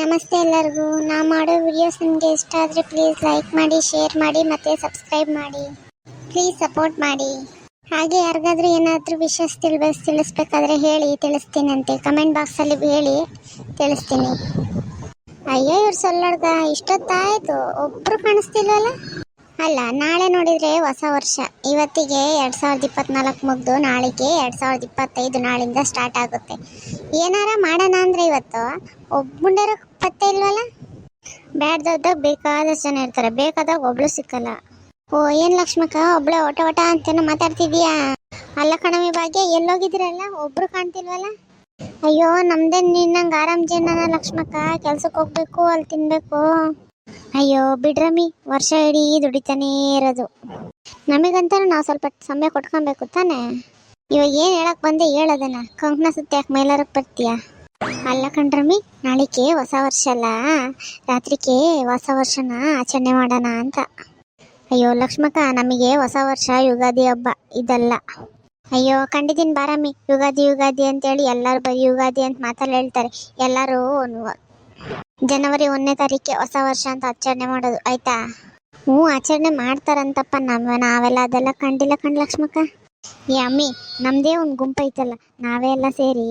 ನಮಸ್ತೆ ಎಲ್ಲರಿಗೂ. ನಾ ಮಾಡೋ ವಿಡಿಯೋಸ್ ನಿಮಗೆ ಇಷ್ಟ ಆದರೆ ಪ್ಲೀಸ್ ಲೈಕ್ ಮಾಡಿ ಶೇರ್ ಮಾಡಿ ಮತ್ತು ಸಬ್ಸ್ಕ್ರೈಬ್ ಮಾಡಿ. ಪ್ಲೀಸ್ ಸಪೋರ್ಟ್ ಮಾಡಿ. ಹಾಗೆ ಯಾರಿಗಾದ್ರೂ ಏನಾದರೂ ವಿಷಯ ತಿಳಿಸ್, ತಿಳಿಸ್ಬೇಕಾದ್ರೆ ಹೇಳಿ ತಿಳಿಸ್ತೀನಂತೆ ಕಮೆಂಟ್ ಬಾಕ್ಸಲ್ಲಿ ಹೇಳಿ, ತಿಳಿಸ್ತೀನಿ. ಅಯ್ಯೋ, ಇವ್ರು ಸೊಲ್ಲಡ್ಗ ಇಷ್ಟೊತ್ತಾಯಿತು. ಒಬ್ಬರು ಕಾಣಿಸ್ತಿಲ್ವಲ್ಲ? ಅಲ್ಲ, ನಾಳೆ ನೋಡಿದ್ರೆ ಹೊಸ ವರ್ಷ. ಇವತ್ತಿಗೆ ಎರಡ್ ಸಾವಿರದ ಇಪ್ಪತ್ನಾಲ್ಕು ಮುಗ್ದು ನಾಳೆಗೆ ಎರಡು ಸಾವಿರದ ಇಪ್ಪತ್ತೈದು ನಾಳಿಂದ ಸ್ಟಾರ್ಟ್ ಆಗುತ್ತೆ. ಏನಾರ ಮಾಡೋಣ ಅಂದರೆ ಇವತ್ತು? ಒಬ್ಬಂಡರ ಪತ್ತೆ ಇಲ್ವಲ್ಲ? ಬ್ಯಾಡ್ದಾಗ ಬೇಕಾದಷ್ಟು ಜನ ಇರ್ತಾರೆ. ಬೇಕಾದಾಗ ಒಬ್ಳು ಸಿಕ್ಕಲ್ಲ. ಓ, ಏನ್ ಲಕ್ಷ್ಮಕ್ಕ? ಒಬ್ಳೆ ಒಟ ಒಟ ಅಂತೇನೋ ಮಾತಾಡ್ತಿದ್ಯಾ? ಅಲ್ಲ ಕಣಮಿ ಭಾಗ್ಯ ಎಲ್ಲೋಗಿದ್ದೀರಲ್ಲ? ಒಬ್ರು ಕಾಣ್ತಿಲ್ವಲ್ಲ? ಅಯ್ಯೋ, ನಮ್ದೇ ನಿನ್ನಂಗೆ ಆರಾಮ್ ಜೀವನ ಲಕ್ಷ್ಮಕ್ಕ. ಕೆಲ್ಸಕ್ಕೆ ಹೋಗ್ಬೇಕು, ಅಲ್ಲಿ ತಿನ್ಬೇಕು. ಅಯ್ಯೋ ಬಿಡ್ರಮ್ಮಿ ವರ್ಷ ಇಡೀ ದುಡಿತಾನೇ ಇರೋದು. ನಮಗಂತ ನಾವು ಸ್ವಲ್ಪ ಸಮಯ ಕೊಟ್ಕೊಬೇಕು ತಾನೆ? ಇವಾಗ ಏನು ಹೇಳಕ್ ಬಂದೆ ಹೇಳೋದನ್ನ ಕಂಕಣ ಸುತ್ತ ಯಾಕೆ ಮೈಲಾರಕ್ಕೆ ಬರ್ತೀಯ? ಅಲ್ಲ ಕಣ್ರಮ್ಮಿ, ನಾಳಿಕೆ ಹೊಸ ವರ್ಷ ಅಲ್ಲ. ರಾತ್ರಿಕೆ ಹೊಸ ವರ್ಷನ ಆಚರಣೆ ಮಾಡೋಣ ಅಂತ. ಅಯ್ಯೋ, ಲಕ್ಷ್ಮಕ್ಕ, ನಮಗೆ ಹೊಸ ವರ್ಷ ಯುಗಾದಿ ಹಬ್ಬ ಇದಲ್ಲ. ಅಯ್ಯೋ, ಕಂಡಿದ್ದೀನಿ ಬಾರಮ್ಮಿ. ಯುಗಾದಿ ಯುಗಾದಿ ಅಂತೇಳಿ ಎಲ್ಲರೂ ಬರೀ ಯುಗಾದಿ ಅಂತ ಮಾತಲ್ಲಿ ಹೇಳ್ತಾರೆ. ಎಲ್ಲರೂ ಜನವರಿ ಒಂದನೇ ತಾರೀಕೆ ಹೊಸ ವರ್ಷ ಅಂತ ಆಚರಣೆ ಮಾಡೋದು, ಆಯ್ತಾ? ಹ್ಞೂ, ಆಚರಣೆ ಮಾಡ್ತಾರಂತಪ್ಪ ನಮ್ಮ ನಾವೆಲ್ಲ ಅದೆಲ್ಲ ಕಂಡಿಲ್ಲ ಕಣ್ ಲಕ್ಷ್ಮಕ್ಕ. ಏ, ಅಮ್ಮಿ, ನಮ್ದೇ ಒಂದು ಗುಂಪು ಐತಲ್ಲ, ನಾವೇ ಎಲ್ಲ ಸೇರಿ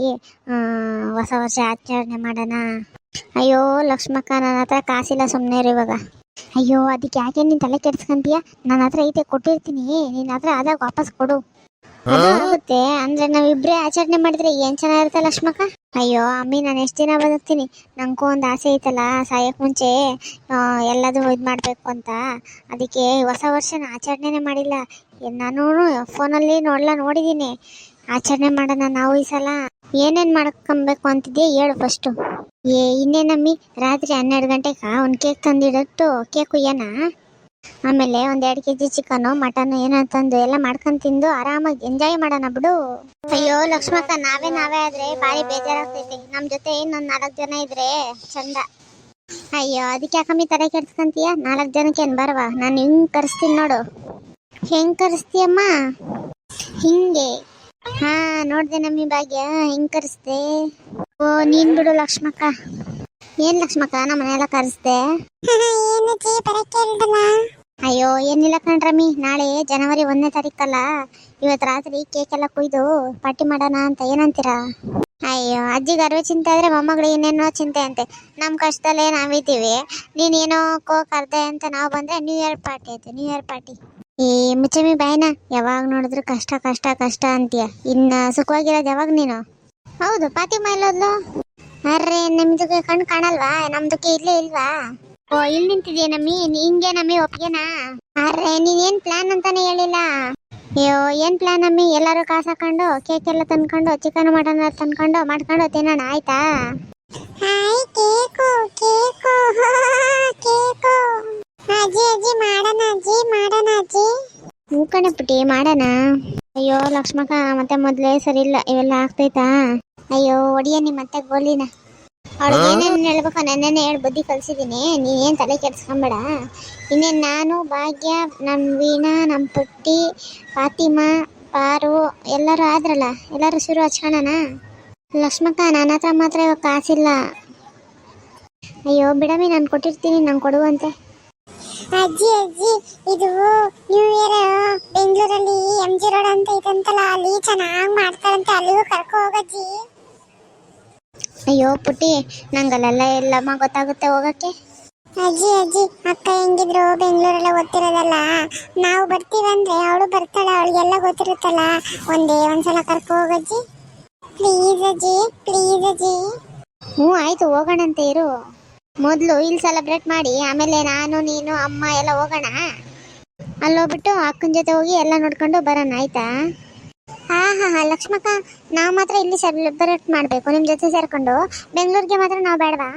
ಹೊಸ ವರ್ಷ ಆಚರಣೆ ಮಾಡೋಣ. ಅಯ್ಯೋ, ಲಕ್ಷ್ಮಕ್ಕ, ನನ್ನ ಹತ್ರ ಕಾಸಿಲ್ಲ ಸುಮ್ಮನೆ ಇರು ಇವಾಗ. ಅಯ್ಯೋ, ಅದಕ್ಕೆ ಯಾಕೆ ನೀನು ತಲೆ ಕೆಡ್ಸ್ಕೊಂತೀಯ ನನ್ನ ಹತ್ರ ಐತೆ, ಕೊಟ್ಟಿರ್ತೀನಿ. ನಿನ್ನ ಹತ್ರ ಆದಾಗ ವಾಪಸ್ ಕೊಡು. ಆಗುತ್ತೆ. ಅಂದ್ರೆ ನಾವಿಬ್ರೇ ಆಚರಣೆ ಮಾಡಿದ್ರೆ ಏನ್ ಚೆನ್ನಾಗಿರುತ್ತೆ ಲಕ್ಷ್ಮಕ್ಕ? ಅಯ್ಯೋ, ಅಮ್ಮಿ, ನಾನು ಎಷ್ಟು ದಿನ ಬದುಕ್ತೀನಿ. ನಂಗೂ ಒಂದು ಆಸೆ ಐತಲ್ಲ, ಸಾಯಕ್ ಮುಂಚೆ ಎಲ್ಲದೂ ಇದು ಮಾಡಬೇಕು ಅಂತ. ಅದಕ್ಕೆ ಹೊಸ ವರ್ಷನ ಆಚರಣೆನೇ ಮಾಡಿಲ್ಲ. ನಾನು ಫೋನಲ್ಲಿ ನೋಡ್ಲಾ ನೋಡಿದ್ದೀನಿ ಆಚರಣೆ ಮಾಡೋಣ ನಾವು ಈ ಸಲ. ಏನೇನ್ ಮಾಡ್ಕೊಬೇಕು ಅಂತಿದ್ಯಾ ಹೇಳು ಫಸ್ಟು ಏ, ಇನ್ನೇನಮ್ಮಿ? ರಾತ್ರಿ ಹನ್ನೆರಡು ಗಂಟೆಗೆ? ಒಂದು ಕೇಕ್ ತಂದಿಡಟ್ಟು ಕೇಕ್ ಕುಯ್ಯೋಣ ಆಮೇಲೆ ಒಂದ್ ಎರಡು ಕೆಜಿ ಚಿಕನು, ಮಟನ್ ಏನೋ ಎಲ್ಲ ಮಾಡ್ಕೊಂಡ್ ತಿಂದು ಆರಾಮಾಗಿ ಎಂಜಾಯ್ ಮಾಡೋಣ ಬಿಡು. ಅಯ್ಯೋ ಲಕ್ಷ್ಮಕ್ಕ, ನಾವೇ ನಾವೇ ಆದ್ರೆ ಬಾರಿ ಬೇಜಾರಾಗ್ತೈತಿ. ನಮ್ ಜೊತೆ ಇನ್ನೊಂದ್ ನಾಲ್ಕು ಜನ ಇದ್ರೆ ಚಂದ. ಅಯ್ಯೋ, ಅದಕ್ಕೆ ಯಾಕಮ್ಮಿ ತಲೆ ಕೆಡ್ಸ್ಕೊಂತೀಯ? ನಾಲ್ಕು ಜನಕ್ಕೆ ಏನ್ ಬರವಾ? ನಾನು ಹಿಂಗ್ ಕರೆಸ್ತೀನಿ ನೋಡು. ಹೆಂಗ್ ಕರೆಸ್ತೀಯಮ್ಮ? ಹಿಂಗೆ. ಹಾ, ನೋಡ್ದೆ ನಮ್ಮಿ ಭಾಗ್ಯ, ಹೆಂಗ್ ಕರೆಸ್ದೆ. ಓ, ನೀನ್ ಬಿಡು ಲಕ್ಷ್ಮಕ್ಕ. ಏನ್ ಲಕ್ಷ್ಮಕ್ಕ ನಮ್ಮ ಕರೆಸ್ದೆ? ಅಯ್ಯೋ, ಏನಿಲ್ಲ ಕಣ್ರಮ್ಮಿ ನಾಳೆ ಜನವರಿ ಒಂದನೇ ತಾರೀಕಲ್ಲ. ಇವತ್ತು ರಾತ್ರಿ ಕೇಕ್ ಎಲ್ಲ ಕುಯ್ದು ಪಾರ್ಟಿ ಮಾಡೋಣ ಅಂತ ಏನಂತೀರಾ? ಅಯ್ಯೋ, ಅಜ್ಜಿಗೆ ಅರಿವೆ ಚಿಂತೆ ಆದರೆ ಮೊಮ್ಮಗಳು ಇನ್ನೇನೋ ಚಿಂತೆ ಅಂತೆ. ನಮ್ಮ ಕಷ್ಟದಲ್ಲೇ ನಾವಿದ್ದೀವಿ ನೀನೇನೋ ಕೋ ಕರ್ದೆ ಅಂತ ನಾವು ಬಂದ್ರೆ ನ್ಯೂ ಇಯರ್ ಪಾರ್ಟಿ ಆಯ್ತು ನ್ಯೂ ಇಯರ್ ಪಾರ್ಟಿ ಈ ಮುಚ್ಚಮಿ ಬಾಯ್ನ, ಯಾವಾಗ ನೋಡಿದ್ರು ಕಷ್ಟ ಕಷ್ಟ ಕಷ್ಟ ಅಂತೀಯ. ಇನ್ನ ಸುಖವಾಗಿರೋದು ಯಾವಾಗ ನೀನು? ಹೌದು ಪಾತಿ ಮೈಲೋದ್ಲು ಅರ್ರೆ, ನಿಮ್ದಕ್ಕೆ ಕಣ್ ಕಾಣಲ್ವಾ? ನಮ್ದಕ್ಕೆ ಇಲ್ಲೇ ಇಲ್ವಾ? ಓ ಇಲ್ಲಿ ನಿಂತಿದ್ಯಾ ನಮ್ಮಿ? ಹಿಂಗೆ ನಮ್ಮಿ ಒಪ್ಗೆನಾ? ಅರ್ರೆ ನೀನ್ ಏನ್ ಪ್ಲಾನ್ ಅಂತಾನೆ ಹೇಳಿಲ್ಲ. ಅಯ್ಯೋ ಏನ್ ಪ್ಲಾನ್ ಅಮ್ಮಿ ಎಲ್ಲರೂ ಕಾಸು ಹಾಕೊಂಡು ಕೇಕ್ ಎಲ್ಲ ತಂದ್ಕೊಂಡು ಚಿಕನ್ ಮಟನ್ ತಂದ್ಕೊಂಡು ಮಾಡ್ಕೊಂಡು ತಿನ್ನೋಣ ಆಯ್ತಾ? Hi cake cake cake. ಅಜ್ಜಿ ಅಜ್ಜಿ ಮಾಡೋಣ ಅಜ್ಜಿ ಮಾಡೋಣ ಅಜ್ಜಿ. ಮಾಡೋಣ. ಅಯ್ಯೋ ಲಕ್ಷ್ಮಕ್ಕ ಮತ್ತೆ ಮೊದ್ಲೇ ಸರಿ ಇಲ್ಲ ಇವೆಲ್ಲ ಆಗ್ತೈತಾ? ಅಯ್ಯೋ ಒಡಿಯ ನಿಮ್ಮ ಮತ್ತೆ ಗೋಲಿನ. ಅವ್ಳಿಗೆ ಏನೇನು ಹೇಳ್ಬೇಕು ನೆನ್ನೆನೆ ಹೇಳಿ ಬುದ್ಧಿ ಕಲ್ಸಿದ್ದೀನಿ ನೀನೇನು ತಲೆ ಕೆಡ್ಸ್ಕೊಂಬೇಡ. ಇನ್ನೇನು ನಾನು ಭಾಗ್ಯ ನಮ್ಮ ವೀಣಾ ನಮ್ಮ ಪುಟ್ಟಿ ಫಾತಿಮಾ ಪಾರು ಎಲ್ಲರೂ ಆದ್ರಲ್ಲ ಎಲ್ಲರೂ ಶುರು ಹಚ್ಕೊಳ್ಳೋಣ ಲಕ್ಷ್ಮಕ್ಕ ನನ್ನ ಹತ್ರ ಮಾತ್ರ ಇವಾಗ ಕಾಸಿಲ್ಲ. ಅಯ್ಯೋ ಬಿಡಮಿ ನಾನು ಕೊಟ್ಟಿರ್ತೀನಿ ನಾನು ಕೊಡುವಂತೆ ಅಜ್ಜಿ ಅಜ್ಜಿ ಇದು ನ್ಯೂ ಇಯರ್ ಬೆಂಗಳೂರಲ್ಲಿ ಎಂ ಜಿ ರೋಡ್ ಅಂತ ಇದಂತಲ್ಲ ಅಲ್ಲಿ ಚೆನ್ನಾಗಿ ಮಾಡ್ತಾರಂತೆ ಅಲ್ಲಿಗೂ ಕರ್ಕೊ ಹೋಗಜ್ಜಿ. ಅಯ್ಯೋ ಪುಟ್ಟಿ ನಂಗಲ್ಲೆಲ್ಲ ಎಲ್ಲಮ್ಮ ಗೊತ್ತಾಗುತ್ತೆ ಹೋಗಕ್ಕೆ? ಅಜ್ಜಿ ಅಜ್ಜಿ ಅಕ್ಕ ಹೆಂಗಿದ್ರು ಬೆಂಗ್ಳೂರೆಲ್ಲ ಗೊತ್ತಿರೋದಲ್ಲ ನಾವು ಬರ್ತೀವಂದ್ರೆ ಅವಳು ಬರ್ತಾಳೆ ಅವಳಿಗೆಲ್ಲ ಗೊತ್ತಿರುತ್ತಲ್ಲ? ಒಂದೇ ಒಂದ್ಸಲ ಕರ್ಕೊ ಹೋಗಜ್ಜಿ ಪ್ಲೀಸ್ ಅಜ್ಜಿ ಪ್ಲೀಸ್ ಅಜ್ಜಿ. ಹ್ಞೂ ಆಯ್ತು ಹೋಗೋಣಂತೆ ಇರು. ಮೊದಲು ಇಲ್ಲಿ ಸೆಲೆಬ್ರೇಟ್ ಮಾಡಿ ಆಮೇಲೆ ನಾನು ನೀನು ಅಮ್ಮ ಎಲ್ಲ ಹೋಗೋಣ? ಅಲ್ಲೋಗ್ಬಿಟ್ಟು ಅಕ್ಕನ ಜೊತೆ ಹೋಗಿ ಎಲ್ಲ ನೋಡ್ಕೊಂಡು ಬರೋಣ ಆಯ್ತಾ? ಹಾ ಹಾ ಹಾ, ಲಕ್ಷ್ಮಕ್ಕ, ನಾವು ಮಾತ್ರ ಇಲ್ಲಿ ಸೆಲೆಬ್ರೇಟ್ ಮಾಡಬೇಕು. ನಿಮ್ಮ ಜೊತೆ ಸೇರ್ಕೊಂಡು ಬೆಂಗಳೂರಿಗೆ ಮಾತ್ರ ನಾವು ಬೇಡವಾ?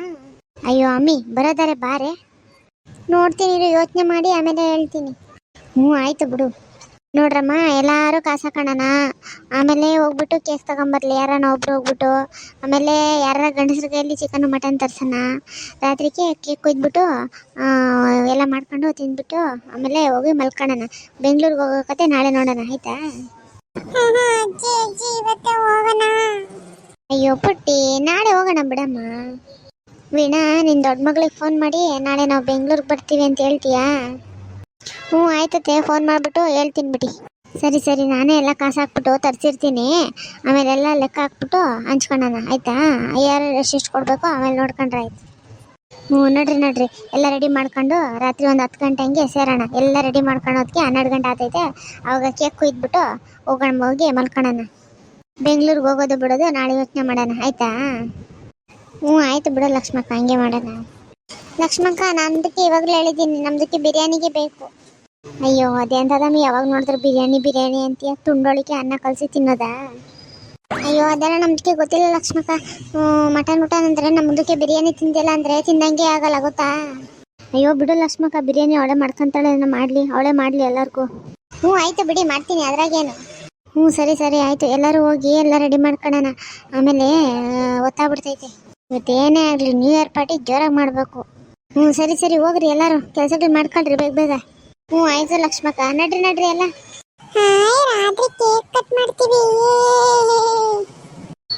ಅಯ್ಯೋ, ಅಮ್ಮಿ, ಬರೋದಾರೆ, ಬಾರೆ. ನೋಡ್ತೀನಿ ಯೋಚನೆ ಮಾಡಿ ಆಮೇಲೆ ಹೇಳ್ತೀನಿ. ಹ್ಞೂ, ಆಯ್ತು ಬಿಡು. ನೋಡ್ರಮ್ಮ, ಎಲ್ಲರೂ ಕಾಸು ಹಾಕೋಣ ಆಮೇಲೆ ಹೋಗ್ಬಿಟ್ಟು ಕೇಕ್ ತಗೊಂಬರ್ಲಿ. ಯಾರನ್ನ ಒಬ್ರು ಹೋಗ್ಬಿಟ್ಟು, ಆಮೇಲೆ ಯಾರ ಗಂಡಸ್ರ ಕೈಯಲ್ಲಿ ಚಿಕನ್ ಮಟನ್ ತರ್ಸೋಣ ರಾತ್ರಿಗೆ ಕೇಕ್ ಕೊಯ್ದ್ಬಿಟ್ಟು ಎಲ್ಲ ಮಾಡ್ಕೊಂಡು ತಿಂದ್ಬಿಟ್ಟು, ಆಮೇಲೆ ಹೋಗಿ ಮಲ್ಕೊಳ್ಳೋಣ ಬೆಂಗಳೂರಿಗೆ ಹೋಗೋ ಕತೆ ನಾಳೆ ನೋಡೋಣ, ಆಯ್ತಾ? ಅಜ್ಜಿ ಇವತ್ತೇ ಹೋಗೋಣ ಅಯ್ಯೋ ಪುಟ್ಟಿ, ನಾಳೆ ಹೋಗೋಣ ಬಿಡಮ್ಮ. ವೀಣಾ ನಿನ್ನ ದೊಡ್ಡ ಮಗಳಿಗೆ ಫೋನ್ ಮಾಡಿ, ನಾಳೆ ನಾವು ಬೆಂಗಳೂರಿಗೆ ಬರ್ತೀವಿ ಅಂತ ಹೇಳ್ತೀಯಾ? ಹ್ಞೂ ಆಯ್ತತೆ ಫೋನ್ ಮಾಡಿಬಿಟ್ಟು ಹೇಳ್ತೀನಿ ಬಿಡಿ. ಸರಿ ಸರಿ, ನಾನೇ ಎಲ್ಲ ಕಾಸು ಹಾಕ್ಬಿಟ್ಟು ತರಿಸಿರ್ತೀನಿ. ಆಮೇಲೆ ಎಲ್ಲ ಲೆಕ್ಕ ಹಾಕ್ಬಿಟ್ಟು ಹಂಚ್ಕೊಳ್ಳೋಣ, ಆಯಿತಾ? ಯಾರು ಎಷ್ಟು ಕೊಡಬೇಕು, ಆಮೇಲೆ ನೋಡ್ಕೊಂಡ್ರೆ ಆಯ್ತು. ಹ್ಞೂ, ನೋಡ್ರಿ, ನಡ್ರಿ. ಎಲ್ಲ ರೆಡಿ ಮಾಡ್ಕೊಂಡು ರಾತ್ರಿ ಒಂದು ಹತ್ತು ಗಂಟೆ ಹಂಗೆ ಸೇರೋಣ. ಎಲ್ಲ ರೆಡಿ ಮಾಡ್ಕೊಳೋದಕ್ಕೆ ಹನ್ನೆರಡು ಗಂಟೆ ಆತೈತೆ. ಅವಾಗ ಕೇಕ್ ಕುಯ್ದ್ಬಿಟ್ಟು ಹೋಗೋಣ, ಹೋಗಿ ಮಲ್ಕೊಳ್ಳೋಣ ಬೆಂಗ್ಳೂರಿಗೆ ಹೋಗೋದು ಬಿಡೋದು, ನಾಳೆ ಯೋಚನೆ ಮಾಡೋಣ. ಆಯಿತಾ? ಹ್ಞೂ, ಆಯಿತು ಬಿಡು ಲಕ್ಷ್ಮಕ್ಕ, ಹಂಗೆ ಮಾಡೋಣ. ಲಕ್ಷ್ಮಕ್ಕ ನಮ್ದಕ್ಕೆ ಇವಾಗಲೇ ಹೇಳಿದ್ದೀನಿ, ನಮ್ದಕ್ಕೆ ಬಿರಿಯಾನಿಗೆ ಬೇಕು. ಅಯ್ಯೋ, ಅದೇ ಅದೆಂತದಮ್ಮಿ ಯಾವಾಗ ನೋಡಿದ್ರೆ ಬಿರಿಯಾನಿ ಬಿರಿಯಾನಿ ಅಂತೀಯ. ತುಂಡೋಳಿಕೆ ಅನ್ನ ಕಲಸಿ ತಿನ್ನೋದಾ? ಅಯ್ಯೋ ಅದೆಲ್ಲ ನಮ್ದಕ್ಕೆ ಗೊತ್ತಿಲ್ಲ ಲಕ್ಷ್ಮಕ್ಕ. ಮಟನ್ ಊಟನ್ ಅಂದ್ರೆ ಮುಂದಕ್ಕೆ ಬಿರಿಯಾನಿ ತಿಂದಿಲ್ಲ ಅಂದ್ರೆ ತಿಂದಂಗೆ ಆಗಲ್ಲ ಗೊತ್ತಾ? ಅಯ್ಯೋ ಬಿಡು ಲಕ್ಷ್ಮಕ್ಕ ಬಿರಿಯಾನಿ ಅವಳೆ ಮಾಡ್ಕೊಂತಾಳೆ ಏನೋ ಮಾಡ್ಲಿ ಅವಳೆ ಮಾಡ್ಲಿ ಎಲ್ಲರಿಗೂ. ಹ್ಞೂ ಆಯ್ತು ಬಿಡಿ ಮಾಡ್ತೀನಿ ಅದ್ರಾಗೇನು. ಹ್ಞೂ ಸರಿ ಸರಿ ಆಯ್ತು. ಎಲ್ಲರೂ ಹೋಗಿ ಎಲ್ಲ ರೆಡಿ ಮಾಡ್ಕೊಳ್ಳೋಣ ಆಮೇಲೆ ಗೊತ್ತಾಗ್ಬಿಡ್ತೈತೆ ಇವತ್ತೇನೇ ಆಗಲಿ ನ್ಯೂ ಇಯರ್ ಪಾರ್ಟಿ ಜೋರಾಗಿ ಮಾಡಬೇಕು. ಹ್ಞೂ ಸರಿ ಸರಿ ಹೋಗ್ರಿ ಎಲ್ಲರೂ. ಕೆಲಸಗಳು ಮಾಡ್ಕೊಳ್ರಿ ಬೇಗ ಬೇಗ. ಹ್ಞೂ ಆಯಿತು ಲಕ್ಷ್ಮಕ್ಕ. ನಡ್ರಿ ನಡ್ರಿ ಎಲ್ಲ. ಹಾಯ್, ರಾತ್ರಿ ಕೇಕ್ ಕಟ್ ಮಾಡ್ತೀವಿ.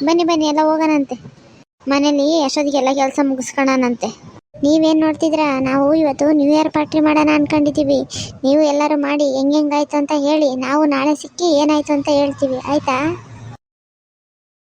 ಬನ್ನಿ ಬನ್ನಿ, ಎಲ್ಲ ಹೋಗೋಣಂತೆ. ಮನೇಲಿ ಅಷ್ಟೊತ್ತಿಗೆ ಎಲ್ಲ ಕೆಲಸ ಮುಗಿಸ್ಕೊಳ್ಳೋಣಂತೆ ನೀವೇನು ನೋಡ್ತಿದ್ರಾ ನಾವು ಇವತ್ತು ನ್ಯೂ ಇಯರ್ ಪಾರ್ಟಿ ಮಾಡೋಣ ಅನ್ಕೊಂಡಿದ್ದೀವಿ. ನೀವು ಎಲ್ಲರೂ ಮಾಡಿ ಹೆಂಗ್ ಅಂತ ಹೇಳಿ ನಾವು ನಾಳೆ ಸಿಕ್ಕಿ ಏನಾಯ್ತು ಅಂತ ಹೇಳ್ತೀವಿ. ಆಯ್ತಾ?